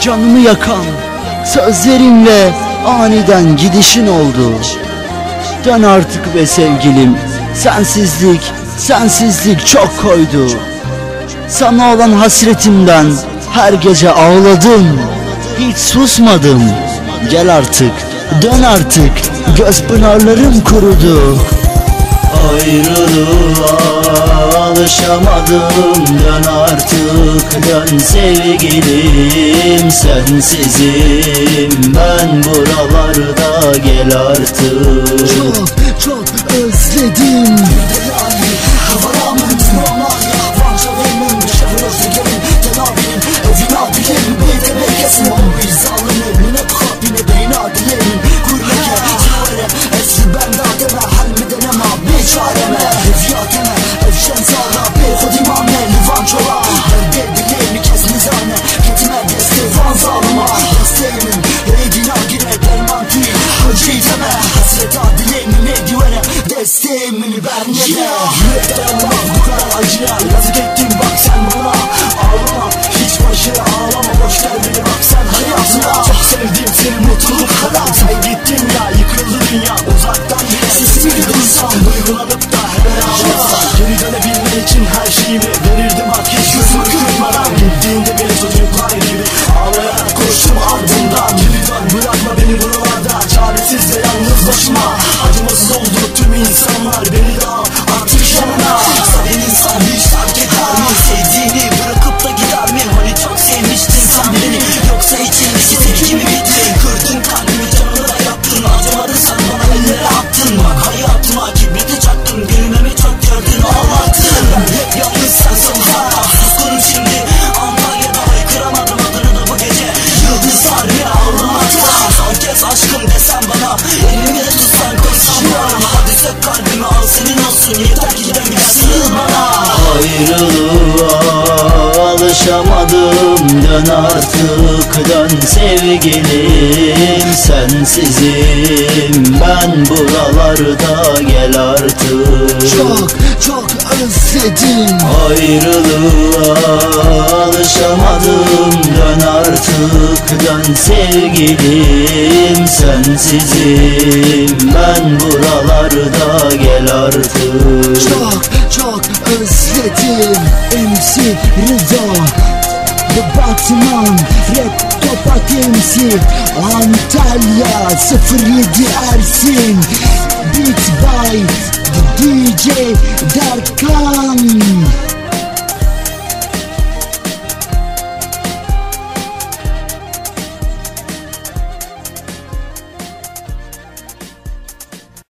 Canımı yakan sözlerinle aniden gidişin oldu. Dön artık be sevgilim Sensizlik, sensizlik çok koydu. Sana olan hasretimden her gece ağladım Hiç susmadım. Gel artık, dön artık Göz pınarlarım kurudu Ayrılığa alışamadım Dön artık. Dön sevgilim Sensizim. Ben buralarda gel artık. Çok Desteğimin ben ne de Yürekten olmaz bu kadar acıya Yazık ettin bak sen bana Ağlama. Hiç başına ağlama Boş ver beni bak sen hayatına. Çok sevdim seni mutluluk kadar. Sen gittin ya yıkıldı dünya Uzaktan bile sesini duysam Duygulanıp da hemen ağlasam Geri dönebilmen için her şeyimi verirdim Bak hiç gözümü kırpmadan Gittiğinde bile çocuklar gibi Ağlayarak koştum ardından. Geri dön bırakma beni buralarda Çaresiz ve yalnız başıma tüm insanlar Beni al artık yanına Sen insan hiç fark eder mi? Sevdiğini bırakıp senin olsun Yeter ki gidebilsin bana Ayrılığa alışamadım Dön artık dön sevgilim. Sensizim ben buralarda gel artık. Çok çok özledim Ayrılığa alışamadım. Dön artık dön sevgilim. Sensizim. Ben buralarda gel artık. Çok çok özledim. MC Rıza. The Batman Rap Topat MC Antalya 07 Ersin. Beat by DJ Derkan